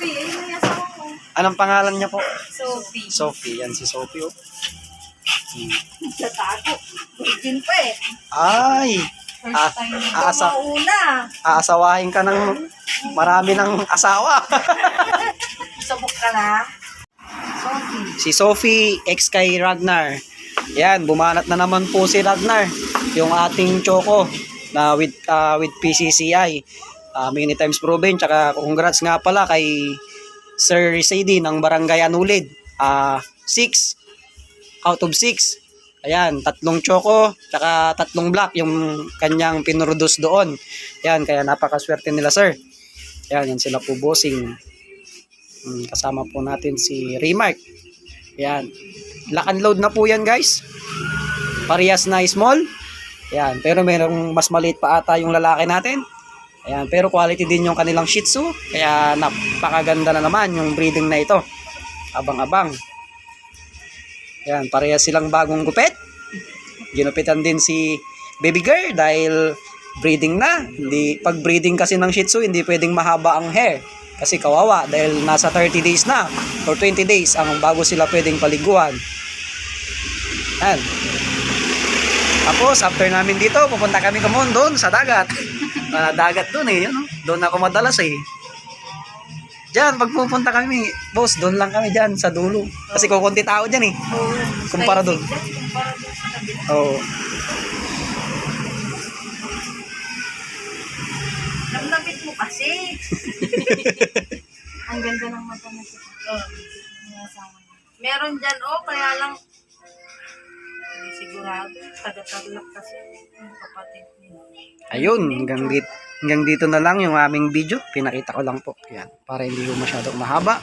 Sophie, ayun na yung asawa ko. Anong pangalan niya po? Sophie. Sophie. Yan si Sophie, oh. Hmm. Nagtatago. Virgin pa eh. Ay! First Ah, time na ah, asa- mauna. Aasawahin ka ng marami ng asawa. Subok ka na. Sophie. si Sophie, ex kay Ragnar. Yan, bumanat na naman po si Ragnar. Yung ating choco na with ah, with PCCI. Uh, many times proven. Tsaka congrats nga pala kay Sir Rizady ng Barangay Anulid. Ah, 6 out of 6. Ayan, tatlong choco, tsaka tatlong black yung kanyang pinroduce doon. Yan, kaya napakaswerte nila sir. Yan, yan sila po bossing. Mm, kasama po natin si Remark. Yan. Lock and load na po yan guys. Parehas na small. Yan. Pero merong mas maliit pa ata yung lalaki natin. Ayan. Pero quality din yung kanilang Shih Tzu. Kaya napakaganda na naman yung breeding na ito. Abang-abang. Yan. Parehas silang bagong gupit. Ginupitan din si baby girl dahil breeding na. Hindi, pag breeding kasi ng Shih Tzu, hindi pwedeng mahaba ang hair. Kasi kawawa dahil nasa 30 days na or 20 days ang bago sila pwedeng paliguan. Yan. Tapos, after namin dito, pupunta kami kumon doon sa dagat. Ah, dagat doon eh. Yun, oh. Doon ako madalas eh. Diyan, pag pupunta kami, boss, doon lang kami diyan sa dulo. Kasi kukunti tao diyan eh. Oo. Kumpara doon. Oo. Namnamit mo kasi. Ang ganda ng mata na siya. Oh, niya. Meron dyan, oh, kaya lang sigurado. Taga-taglak kasi yung. Ayun, hanggang dito, hanggang dito na lang yung aming video. Pinakita ko lang po. Yan, para hindi ko masyadong mahaba.